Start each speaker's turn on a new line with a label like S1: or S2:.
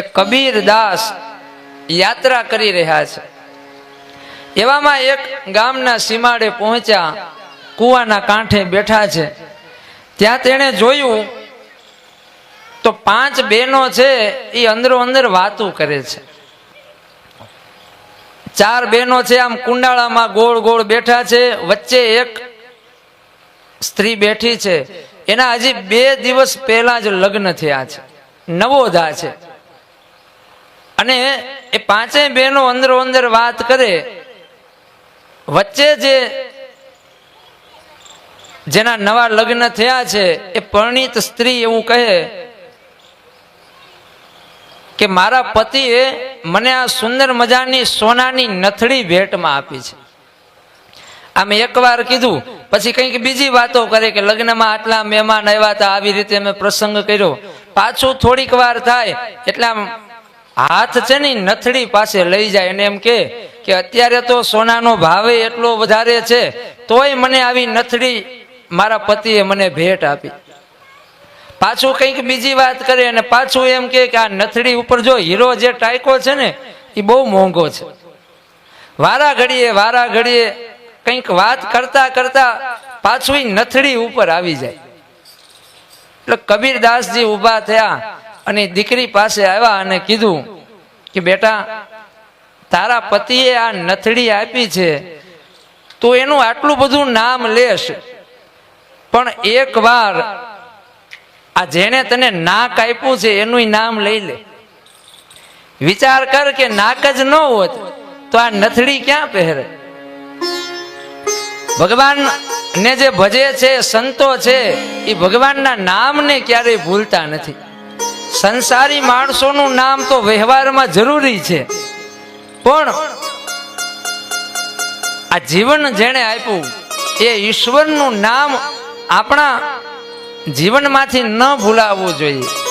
S1: કબીર દાસ યાત્રા કરી રહ્યા છે. એવામાં એક ગામના સીમાડે પહોંચ્યા, કુવાના કાંઠે બેઠા છે. ત્યાં તેણે જોયું તો પાંચ બહેનો છે એ અંદરો અંદર વાતું કરે છે. ચાર બહેનો છે, આમ કુંડાળામાં ગોળ ગોળ બેઠા છે, વચ્ચે એક સ્ત્રી બેઠી છે. એના હજી બે દિવસ પહેલા જ લગ્ન થયા છે. નવોધા છે. અને એ પાંચેય બહેનો અંદરો અંદર વાત કરે. વચ્ચે જે જેના નવા લગ્ન થયા છે, એ પરણિત સ્ત્રી એવું કહે કે મારા પતિએ મને આ સુંદર મજાની સોનાની નથડી ભેટમાં આપી છે. આમ એકવાર કીધું, પછી કંઈક બીજી વાતો કરે કે લગ્નમાં આટલા મહેમાન આવ્યા હતા, આવી રીતે મેં પ્રસંગ કર્યો. પાછું થોડીક વાર થાય એટલે આમ હાથ છે ને નથડી પાસે લઈ જાય અને એમ કે કે અત્યારે તો સોનાનો ભાવે એટલો વધારે છે, તોય મને આવી નથડી મારા પતિએ મને ભેટ આપી. પાછું કંઈક બીજી વાત કરે અને પાછું એમ કે આ નથડી ઉપર જો હીરો જે ટાઈકો છે ને એ બહુ મોંઘો છે. વારા ઘડીએ વારા ઘડીએ કંઈક વાત કરતા કરતા પાછું નથડી ઉપર આવી જાય. એટલે કબીરદાસજી ઊભા થયા અને દીકરી પાસે આવ્યા અને કીધું કે બેટા, તારા પતિએ આ નથડી આપી છે, તો એનું આટલું બધું નામ લેશ. પણ એક વાર આ જેણે તને નાક આપ્યું છે, એનું નામ લઈ લે. વિચાર કર કે નાક જ ન હોત, તો આ નથડી ક્યાં પહેરે? ભગવાન ને જે ભજે છે, સંતો છે, એ ભગવાનના નામને ક્યારેય ભૂલતા નથી. સંસારી માણસોનું નામ તો વ્યવહારમાં જરૂરી છે. પણ આ જીવન જેણે આપ્યું, એ ઈશ્વરનું નામ આપણા જીવનમાંથી ન ભૂલાવવું જોઈએ.